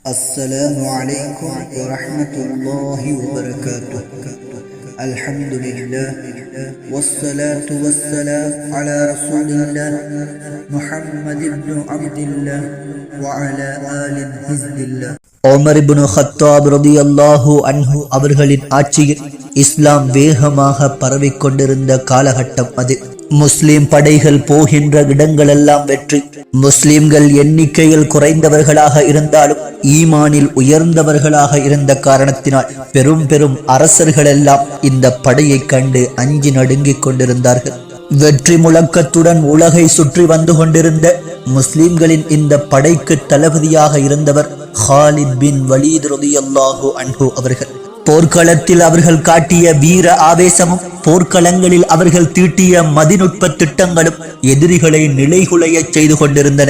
السلام عليكم ورحمة الله وبركاته الحمد لله والصلاة والسلام على رسول الله محمد بن عبد الله وعلى آل حزب الله ஓமர் இப்னு ஹத்தாப் ரதியல்லாஹு அன்ஹு அவர்களின் ஆட்சியில் இஸ்லாம் வேகமாக பரவிக் கொண்டிருந்த காலகட்டம் அது முஸ்லிம் படைகள் போகின்ற இடங்களெல்லாம் வெற்றி. முஸ்லிம்கள் எண்ணிக்கையில் குறைந்தவர்களாக இருந்தாலும் ஈமானில் உயர்ந்தவர்களாக இருந்த காரணத்தினால் பெரும் பெரும் அரசர்களெல்லாம் இந்த படையைக் கண்டு அஞ்சி நடுங்கிக் கொண்டிருந்தார்கள். வெற்றி முழக்கத்துடன் உலகை சுற்றி வந்து கொண்டிருந்த முஸ்லிம்களின் இந்த படைக்கு தளபதியாக இருந்தவர் ஹாலித் பின் வலீத் ரலியல்லாஹு அன்ஹு அவர்கள். போர்க்களத்தில் அவர்கள் காட்டிய வீர ஆவேசமும் போர்க்களங்களில் அவர்கள் தீட்டிய மதிநுட்ப திட்டங்களும் எதிரிகளை நிலைகுலைய செய்து கொண்டிருந்தன.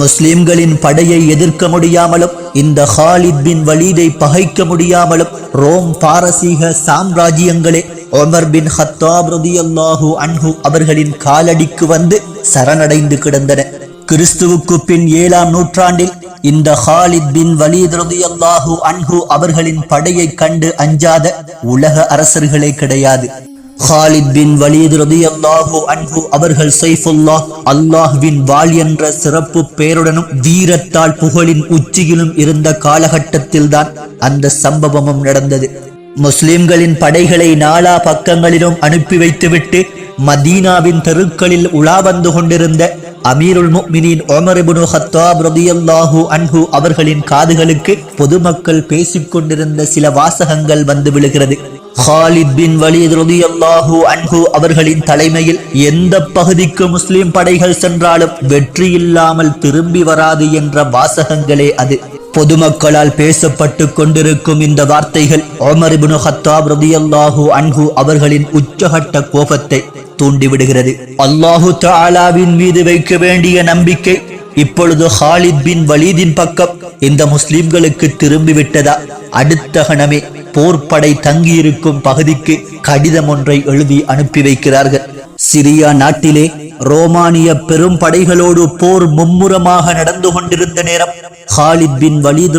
முஸ்லிம்களின் படையை எதிர்க்க முடியாமலும் இந்த ஹாலித் பின் வலீதை பகைக்க முடியாமலும் ரோம் பாரசீக சாம்ராஜ்யங்களே ஒமர் பின் ஹத்தாப் ரதியல்லாஹு அன்ஹு அவர்களின் காலடிக்கு வந்து சரணடைந்து கிடந்தன. கிறிஸ்துவுக்கு பின் ஏழாம் நூற்றாண்டில் இந்த ஹாலித் பின் வலீத் ரதியல்லாஹு அன்ஹு அவர்களின் படையை கண்டு அஞ்சாத உலக அரசர்களே கிடையாது. ஹாலித் பின் வலீத் ரதியல்லாஹு அன்ஹு அவர்கள் சைஃபுல்லா அல்லாஹ்வின் வாள் என்ற சிறப்பு பெயருடனும் வீரத்தால் புகழின் உச்சியிலும் இருந்த காலகட்டத்தில்தான் அந்த சம்பவமும் நடந்தது முஸ்லிம்களின் படைகளை நாலா பக்கங்களிலும் அனுப்பி வைத்துவிட்டு மதீனாவின் தெருக்களில் உலா வந்து கொண்டிருந்த அமீருல் முக்மினின் உமர் ஹத்தாப் ரலியல்லாஹு அன்ஹு அவர்களின் காதுகளுக்கு பொதுமக்கள் பேசிக்கொண்டிருந்த சில வாசகங்கள் வந்து விழுகிறது ஹாலித் பின் வலீத் ரலியல்லாஹு அன்ஹு அவர்களின் தலைமையில் எந்த பகுதிக்கு முஸ்லிம் படைகள் சென்றாலும் வெற்றி இல்லாமல் திரும்பி வராது என்ற வாசகங்களே அது பொதுமக்களால் பேசப்பட்டு கொண்டிருக்கும் இந்த வார்த்தைகள் உமர் இப்னு ஹத்தாப் ரலியல்லாஹு அன்ஹு அவர்களின் உச்சகட்ட கோபத்தை தூண்டிவிடுகிறது அல்லாஹு தாலாவின் மீது வைக்க வேண்டிய நம்பிக்கை இப்பொழுது ஹாலித் பின் வலீதின் பக்கம் இந்த முஸ்லிம்களுக்கு திரும்பி விட்டதா அடுத்த கணமே போர்ப்படை தங்கியிருக்கும் பகுதிக்கு கடிதம் ஒன்றை எழுதி அனுப்பி வைக்கிறார்கள். சிரியா நாட்டிலே ரோமானிய பெரும் படைகளோடு போர் மும்முரமாக நடந்து கொண்டிருந்த நேரம் ஹாலித் பின் வலீத்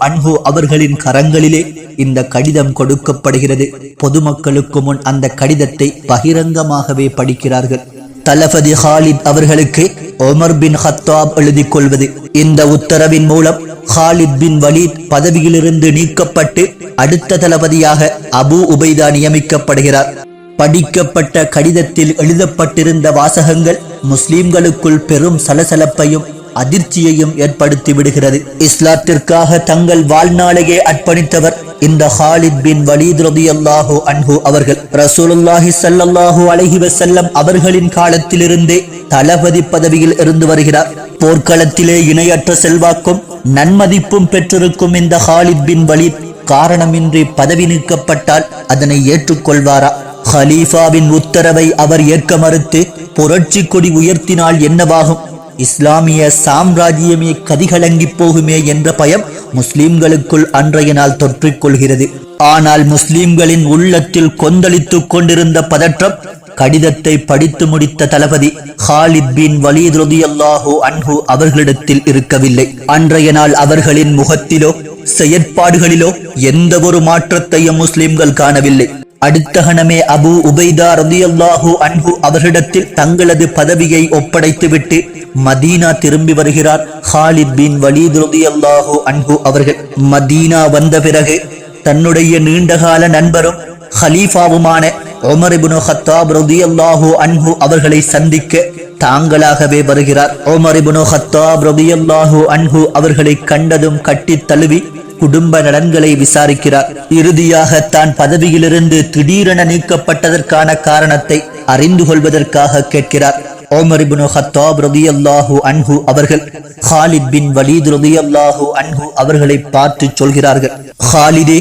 அன்ஹு அவர்களின் கரங்களிலே இந்த கடிதம் கொடுக்கப்படுகிறது பொதுமக்களுக்கு முன் அந்த கடிதத்தை பகிரங்கமாகவே படிக்கிறார்கள் தலபதி ஹாலித் அவர்களுக்கு ஒமர் பின் ஹத்தாப் எழுதிக் கொள்வது. இந்த உத்தரவின் மூலம் ஹாலித் பின் வலீத் பதவியிலிருந்து நீக்கப்பட்டு அடுத்த தளபதியாக அபு உபைதா நியமிக்கப்படுகிறார். படிக்கப்பட்ட கடிதத்தில் எழுதப்பட்டிருந்த வாசகங்கள் முஸ்லிம்களுக்குள் பெரும் சலசலப்பையும் அதிர்ச்சியையும் ஏற்படுத்தி விடுகிறது. இஸ்லாத்திற்காக தங்கள் வாழ்நாளையே அர்ப்பணித்தவர் இந்த ஹாலித் பின் வலீத் ரதியல்லாஹு அன்ஹு அவர்கள். ரசூலுல்லாஹி ஸல்லல்லாஹு அலைஹி வஸல்லம் அவர்களின் காலத்திலிருந்தே தளபதி பதவியில் இருந்து வருகிறார். போர்க்களத்திலே இணையற்ற செல்வாக்கும் நன்மதிப்பும் பெற்றிருக்கும் இந்த ஹாலித் பின் வலீத் காரணமின்றி பதவி நீக்கப்பட்டால் அதனை ஏற்றுக்கொள்வாரா? ஹலீஃபாவின் உத்தரவை அவர் ஏற்க மறுத்து புரட்சி கொடி உயர்த்தினால் என்னவாகும்? இஸ்லாமிய சாம்ராஜ்யமே கதிகலங்கி போகுமே என்ற பயம் முஸ்லிம்களுக்குள் அன்றைய நாள் தொற்றிக்கொள்கிறது. ஆனால் முஸ்லிம்களின் உள்ளத்தில் கொந்தளித்துக் கொண்டிருந்த பதற்றம் கடிதத்தை படித்து முடித்த தளபதி ஹாலித் பின் வலீத் ரலியல்லாஹு அன்ஹு அவர்களிடத்தில் இருக்கவில்லை அன்றைய நாள் அவர்களின் முகத்திலோ செயற்பாடுகளிலோ எந்த ஒரு மாற்றத்தையும் முஸ்லிம்கள் காணவில்லை அடுத்த கணமே அபு உபைதா ரதியல்லாஹு அன்ஹு அவர்களிடத்தில் தங்களது பதவியை ஒப்படைத்துவிட்டு மதீனா திரும்பி வருகிறார். ஹாலித் பின் வலீத் ரதியல்லாஹு அன்ஹு அவர்கள் மதீனா வந்த பிறகு தன்னுடைய நீண்டகால நண்பரும் ஹலீஃபாவுமான ஒமர் இபுனு ஹத்தாப் ரதியல்லாஹு அன்ஹு அவர்களை சந்திக்க தாங்களாகவே வருகிறார் ஒமர் இபுனு ஹத்தாப் ரதியல்லாஹு அன்ஹு அவர்களை கண்டதும் கட்டித் தழுவி குடும்ப நலன்களை விசாரிக்கிறார் இறுதியாக தான் பதவியிலிருந்து திடீரென நீக்கப்பட்டதற்கான காரணத்தை அறிந்து கொள்வதற்காக கேட்கிறார். ஓமர் இப்னு ஹத்தாப் ரலியல்லாஹு அன்ஹு அவர்கள் ஹாலித் பின் வலீத் ரலியல்லாஹு அன்ஹு அவர்களை பார்த்து சொல்கிறார்கள். ஹாலிதே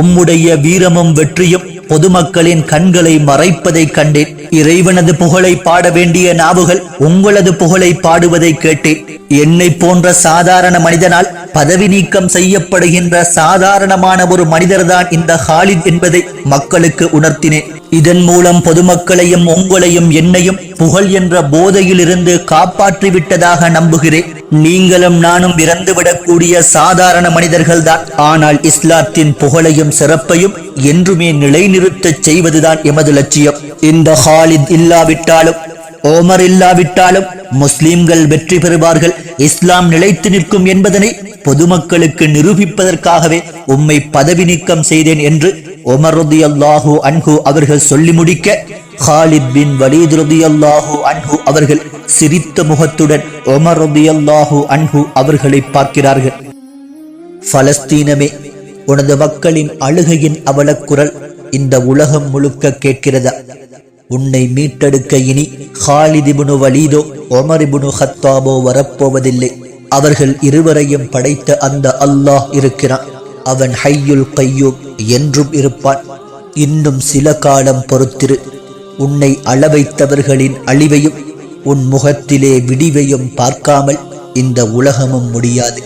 உம்முடைய வீரமும் வெற்றியும் பொதுமக்களின் கண்களை மறைப்பதை கண்டேன். இறைவனது புகழை பாட வேண்டிய நாவுகள் உங்களது புகழை பாடுவதை கேட்டேன். என்னை போன்ற சாதாரண மனிதனால் பதவி நீக்கம் செய்யப்படுகின்ற சாதாரணமான ஒரு மனிதர்தான் இந்த ஹாலித் என்பதை மக்களுக்கு உணர்த்தினேன். இதன் மூலம் பொதுமக்களையும் உங்களையும் என்னையும் புகழ் என்ற போதையில் இருந்து காப்பாற்றி விட்டதாக நம்புகிறேன். நீங்களும் நானும் இறந்துவிடக்கூடிய சாதாரண மனிதர்கள்தான். ஆனால் இஸ்லாத்தின் புகழையும் சிறப்பையும் என்றுமே நிலைநிறுத்தச் செய்வதுதான் எமது லட்சியம். இந்த ஹாலித் இல்லாவிட்டாலும் ஓமர் இல்லாவிட்டாலும் முஸ்லிம்கள் வெற்றி பெறுவார்கள். இஸ்லாம் நிலைத்து நிற்கும் என்பதனை பொதுமக்களுக்கு நிரூபிப்பதற்காகவே உம்மை பதவி நீக்கம் செய்தேன் என்று ஒமர் ரதியல்லாஹு அன்ஹு அவர்கள் சொல்லி முடிக்க ஹாலித் பின் வலீத் ரதியல்லாஹு அன்ஹு அவர்கள் சிரித்த முகத்துடன் ஒமர் ரதியல்லாஹு அன்ஹு அவர்களை பார்க்கிறார்கள் பலஸ்தீனமே உனது மக்களின் அழுகையின் அவலக்குரல் இந்த உலகம் முழுக்க கேட்கிறதா உன்னை மீட்டெடுக்க இனி ஹாலிதிபுனு வலீதோ ஒமரிபுனு ஹத்தாபோ வரப்போவதில்லை அவர்கள் இருவரையும் படைத்த அந்த அல்லாஹ் இருக்கிறான் அவன் ஹையுல் கையூம் என்றும் இருப்பான் இன்னும் சில காலம் பொறுத்திரு உன்னை அளவைத்தவர்களின் அழிவையும் உன் முகத்திலே விடிவையும் பார்க்காமல் இந்த உலகமும் முடியாது.